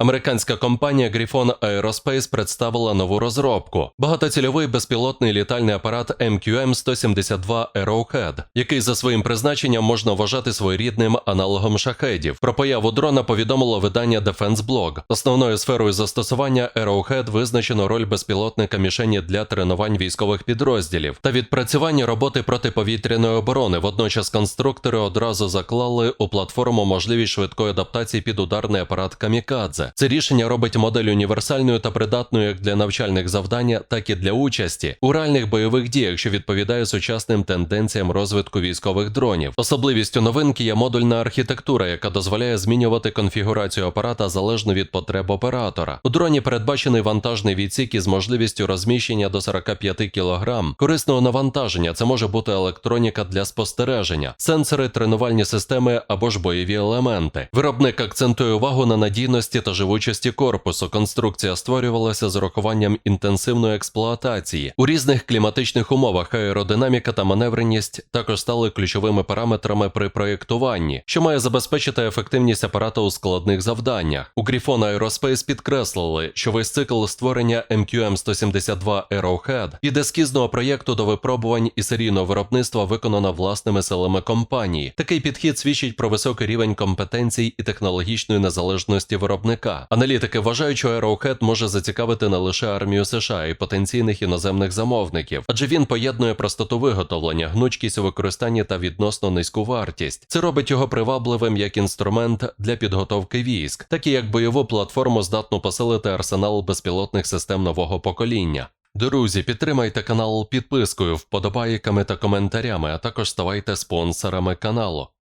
Американська компанія Griffon Aerospace представила нову розробку багатоцільовий безпілотний літальний апарат MQM-172 Arrowhead, який за своїм призначенням можна вважати своєрідним аналогом шахедів. Про появу дрона повідомило видання Defense Blog. Основною сферою застосування Arrowhead визначено роль безпілотника мішені для тренувань військових підрозділів та відпрацювання роботи протиповітряної оборони. Водночас конструктори одразу заклали у платформу можливість швидкої адаптації під ударний апарат Камікадзе. Це рішення робить модель універсальною та придатною як для навчальних завдань, так і для участі у реальних бойових діях, що відповідає сучасним тенденціям розвитку військових дронів. Особливістю новинки є модульна архітектура, яка дозволяє змінювати конфігурацію апарата залежно від потреб оператора. У дроні передбачений вантажний відсік із можливістю розміщення до 45 кг. Корисного навантаження це може бути електроніка для спостереження, сенсори, тренувальні системи або ж бойові елементи. Виробник акцентує увагу на надійності та живучості корпусу. Конструкція створювалася з урахуванням інтенсивної експлуатації. У різних кліматичних умовах аеродинаміка та маневреність також стали ключовими параметрами при проєктуванні, що має забезпечити ефективність апарата у складних завданнях. У Griffon Aerospace підкреслили, що весь цикл створення MQM-172 Arrowhead від ескізного проєкту до випробувань і серійного виробництва виконано власними силами компанії. Такий підхід свідчить про високий рівень компетенцій і технологічної незалежності виробника. Аналітики вважають, що Arrowhead може зацікавити не лише армію США і потенційних іноземних замовників, адже він поєднує простоту виготовлення, гнучкість у використанні та відносно низьку вартість. Це робить його привабливим як інструмент для підготовки військ, так і як бойову платформу здатну посилити арсенал безпілотних систем нового покоління. Друзі, підтримайте канал підпискою, вподобайками та коментарями, а також ставайте спонсорами каналу.